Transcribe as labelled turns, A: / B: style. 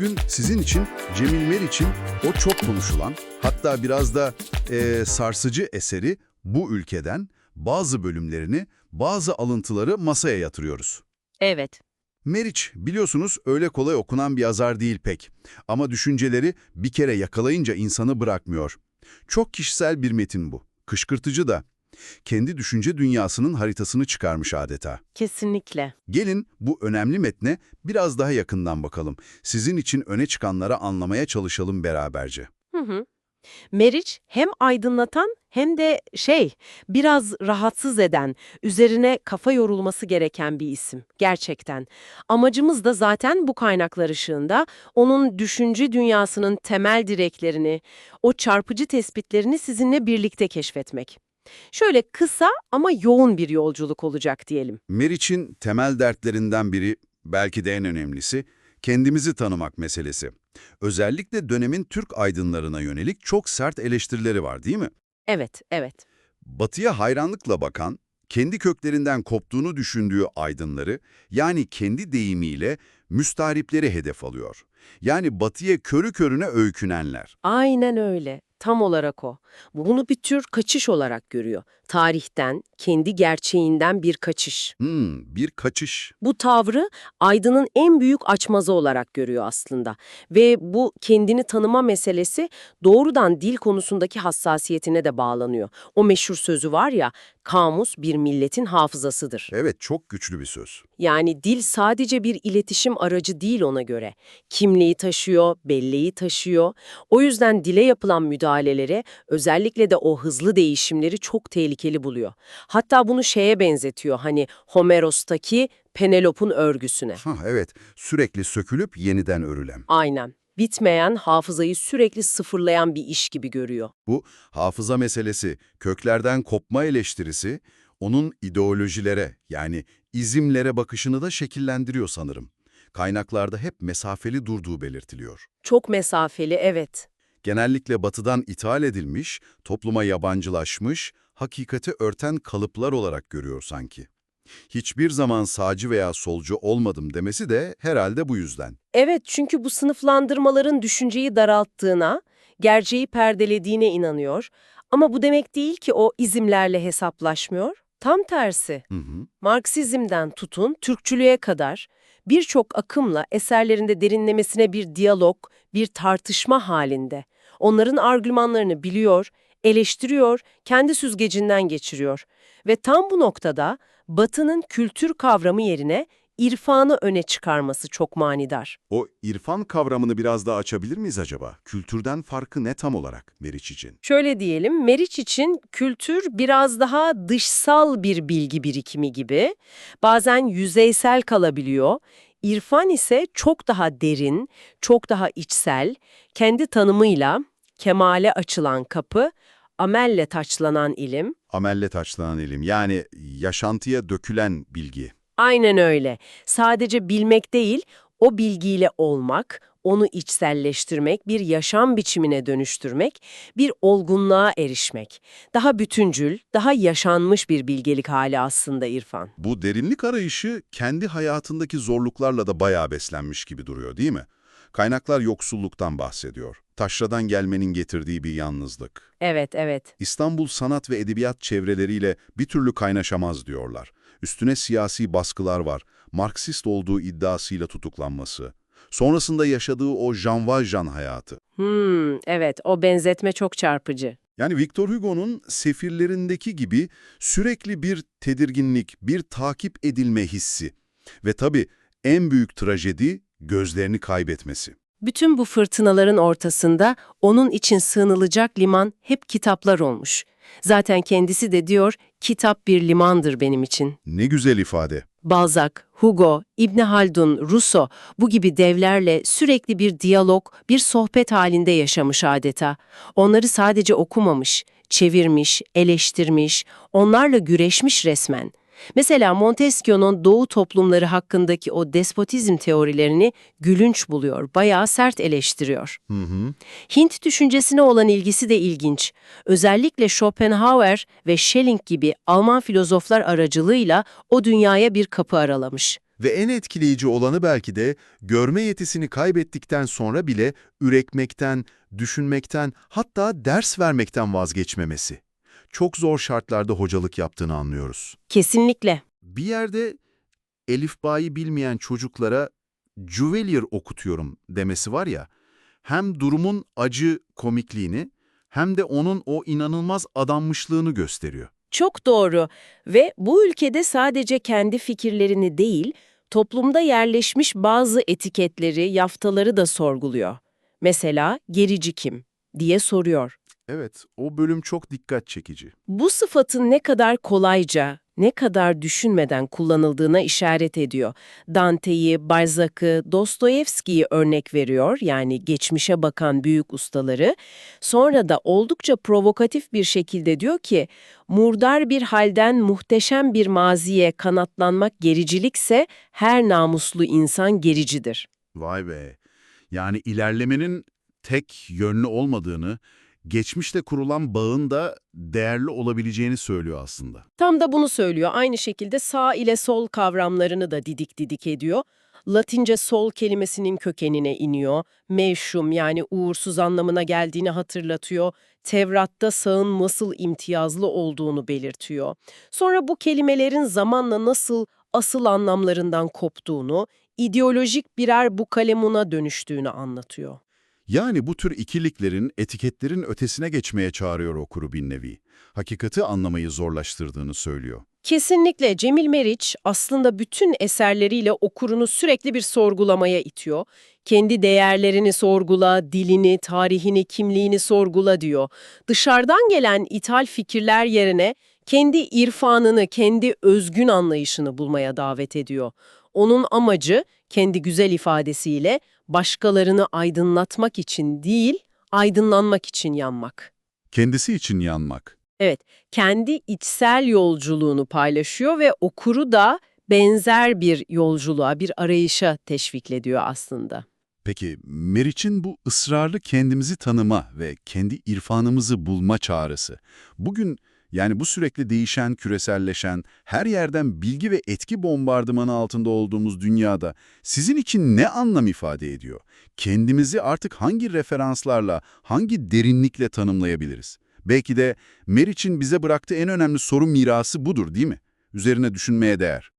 A: bugün sizin için Cemil Meriç'in o çok konuşulan, hatta biraz da eee, sarsıcı eseri bu ülkeden bazı bölümlerini, bazı alıntıları masaya yatırıyoruz.
B: Evet.
A: Meriç biliyorsunuz öyle kolay okunan bir yazar değil pek. Ama düşünceleri bir kere yakalayınca insanı bırakmıyor. Çok kişisel bir metin bu. Kışkırtıcı da. Kendi düşünce dünyasının haritasını çıkarmış adeta.
B: Kesinlikle.
A: Gelin bu önemli metne biraz daha yakından bakalım. Sizin için öne çıkanları anlamaya çalışalım beraberce.
B: Hı hı. Meriç hem aydınlatan hem de şey biraz rahatsız eden, üzerine kafa yorulması gereken bir isim gerçekten. Amacımız da zaten bu kaynaklar ışığında onun düşünce dünyasının temel direklerini, o çarpıcı tespitlerini sizinle birlikte keşfetmek. Şöyle kısa ama yoğun bir yolculuk olacak diyelim.
A: Meriç'in temel dertlerinden biri, belki de en önemlisi, kendimizi tanımak meselesi. Özellikle dönemin Türk aydınlarına yönelik çok sert eleştirileri var değil mi?
B: Evet, evet.
A: Batıya hayranlıkla bakan, kendi köklerinden koptuğunu düşündüğü aydınları, yani kendi deyimiyle müstahripleri hedef alıyor. Yani batıya körü körüne öykünenler.
B: Aynen öyle. Tam olarak o. Bunu bir tür kaçış olarak görüyor. Tarihten, kendi gerçeğinden bir kaçış.
A: Hmm, bir kaçış.
B: Bu tavrı Aydın'ın en büyük açmazı olarak görüyor aslında. Ve bu kendini tanıma meselesi doğrudan dil konusundaki hassasiyetine de bağlanıyor. O meşhur sözü var ya, kamus bir milletin hafızasıdır.
A: Evet, çok güçlü bir söz.
B: Yani dil sadece bir iletişim aracı değil ona göre. Kimliği taşıyor, belleği taşıyor. O yüzden dile yapılan müdahalelere, özellikle de o hızlı değişimleri çok tehlikeli buluyor. Hatta bunu şeye benzetiyor hani Homeros'taki Penelop'un örgüsüne.
A: Ha evet, sürekli sökülüp yeniden örülen.
B: Aynen. Bitmeyen, hafızayı sürekli sıfırlayan bir iş gibi görüyor.
A: Bu hafıza meselesi, köklerden kopma eleştirisi, onun ideolojilere yani izimlere bakışını da şekillendiriyor sanırım. Kaynaklarda hep mesafeli durduğu belirtiliyor.
B: Çok mesafeli, evet.
A: Genellikle batıdan ithal edilmiş, topluma yabancılaşmış, hakikati örten kalıplar olarak görüyor sanki. Hiçbir zaman sağcı veya solcu olmadım demesi de herhalde bu yüzden.
B: Evet çünkü bu sınıflandırmaların düşünceyi daralttığına, gerçeği perdelediğine inanıyor. Ama bu demek değil ki o izimlerle hesaplaşmıyor. Tam tersi.
A: Hı hı.
B: Marksizmden tutun Türkçülüğe kadar birçok akımla eserlerinde derinlemesine bir diyalog, bir tartışma halinde. Onların argümanlarını biliyor, eleştiriyor, kendi süzgecinden geçiriyor. Ve tam bu noktada Batı'nın kültür kavramı yerine irfanı öne çıkarması çok manidar.
A: O irfan kavramını biraz daha açabilir miyiz acaba? Kültürden farkı ne tam olarak Meriç için?
B: Şöyle diyelim, Meriç için kültür biraz daha dışsal bir bilgi birikimi gibi, bazen yüzeysel kalabiliyor. İrfan ise çok daha derin, çok daha içsel, kendi tanımıyla kemale açılan kapı, amelle taçlanan ilim.
A: Amelle taçlanan ilim yani yaşantıya dökülen bilgi.
B: Aynen öyle. Sadece bilmek değil, o bilgiyle olmak, onu içselleştirmek, bir yaşam biçimine dönüştürmek, bir olgunluğa erişmek. Daha bütüncül, daha yaşanmış bir bilgelik hali aslında irfan.
A: Bu derinlik arayışı kendi hayatındaki zorluklarla da bayağı beslenmiş gibi duruyor değil mi? Kaynaklar yoksulluktan bahsediyor. Taşradan gelmenin getirdiği bir yalnızlık.
B: Evet, evet.
A: İstanbul sanat ve edebiyat çevreleriyle bir türlü kaynaşamaz diyorlar. Üstüne siyasi baskılar var. Marksist olduğu iddiasıyla tutuklanması. Sonrasında yaşadığı o Jean Valjean hayatı.
B: Hmm, evet, o benzetme çok çarpıcı.
A: Yani Victor Hugo'nun sefirlerindeki gibi sürekli bir tedirginlik, bir takip edilme hissi. Ve tabii en büyük trajedi gözlerini kaybetmesi.
B: Bütün bu fırtınaların ortasında onun için sığınılacak liman hep kitaplar olmuş. Zaten kendisi de diyor, kitap bir limandır benim için.
A: Ne güzel ifade.
B: Balzac, Hugo, İbn Haldun, Rousseau bu gibi devlerle sürekli bir diyalog, bir sohbet halinde yaşamış adeta. Onları sadece okumamış, çevirmiş, eleştirmiş, onlarla güreşmiş resmen. Mesela Montesquieu'nun Doğu toplumları hakkındaki o despotizm teorilerini gülünç buluyor, bayağı sert eleştiriyor.
A: Hı hı.
B: Hint düşüncesine olan ilgisi de ilginç. Özellikle Schopenhauer ve Schelling gibi Alman filozoflar aracılığıyla o dünyaya bir kapı aralamış.
C: Ve en etkileyici olanı belki de görme yetisini kaybettikten sonra bile üretmekten, düşünmekten hatta ders vermekten vazgeçmemesi. Çok zor şartlarda hocalık yaptığını anlıyoruz.
B: Kesinlikle.
C: Bir yerde elifbayı bilmeyen çocuklara juvelir okutuyorum demesi var ya, hem durumun acı komikliğini hem de onun o inanılmaz adanmışlığını gösteriyor.
B: Çok doğru ve bu ülkede sadece kendi fikirlerini değil, toplumda yerleşmiş bazı etiketleri, yaftaları da sorguluyor. Mesela gerici kim diye soruyor.
C: Evet, o bölüm çok dikkat çekici.
B: Bu sıfatın ne kadar kolayca, ne kadar düşünmeden kullanıldığına işaret ediyor. Dante'yi, Balzac'ı, Dostoyevski'yi örnek veriyor, yani geçmişe bakan büyük ustaları. Sonra da oldukça provokatif bir şekilde diyor ki, murdar bir halden muhteşem bir maziye kanatlanmak gericilikse her namuslu insan gericidir.
A: Vay be. Yani ilerlemenin tek yönlü olmadığını, geçmişte kurulan bağın da değerli olabileceğini söylüyor aslında.
B: Tam da bunu söylüyor. Aynı şekilde sağ ile sol kavramlarını da didik didik ediyor. Latince sol kelimesinin kökenine iniyor. Mevşum yani uğursuz anlamına geldiğini hatırlatıyor. Tevrat'ta sağın nasıl imtiyazlı olduğunu belirtiyor. Sonra bu kelimelerin zamanla nasıl asıl anlamlarından koptuğunu, ideolojik birer bukalemuna dönüştüğünü anlatıyor.
A: Yani bu tür ikiliklerin, etiketlerin ötesine geçmeye çağırıyor okuru bir nevi. Hakikati anlamayı zorlaştırdığını söylüyor.
B: Kesinlikle Cemil Meriç aslında bütün eserleriyle okurunu sürekli bir sorgulamaya itiyor. Kendi değerlerini sorgula, dilini, tarihini, kimliğini sorgula diyor. Dışarıdan gelen ithal fikirler yerine kendi irfanını, kendi özgün anlayışını bulmaya davet ediyor. Onun amacı kendi güzel ifadesiyle başkalarını aydınlatmak için değil, aydınlanmak için yanmak.
A: Kendisi için yanmak.
B: Evet, kendi içsel yolculuğunu paylaşıyor ve okuru da benzer bir yolculuğa, bir arayışa teşvik ediyor aslında.
A: Peki Meriç'in bu ısrarlı kendimizi tanıma ve kendi irfanımızı bulma çağrısı, bugün yani bu sürekli değişen, küreselleşen, her yerden bilgi ve etki bombardımanı altında olduğumuz dünyada sizin için ne anlam ifade ediyor? Kendimizi artık hangi referanslarla, hangi derinlikle tanımlayabiliriz? Belki de Meriç'in bize bıraktığı en önemli soru mirası budur değil mi? Üzerine düşünmeye değer.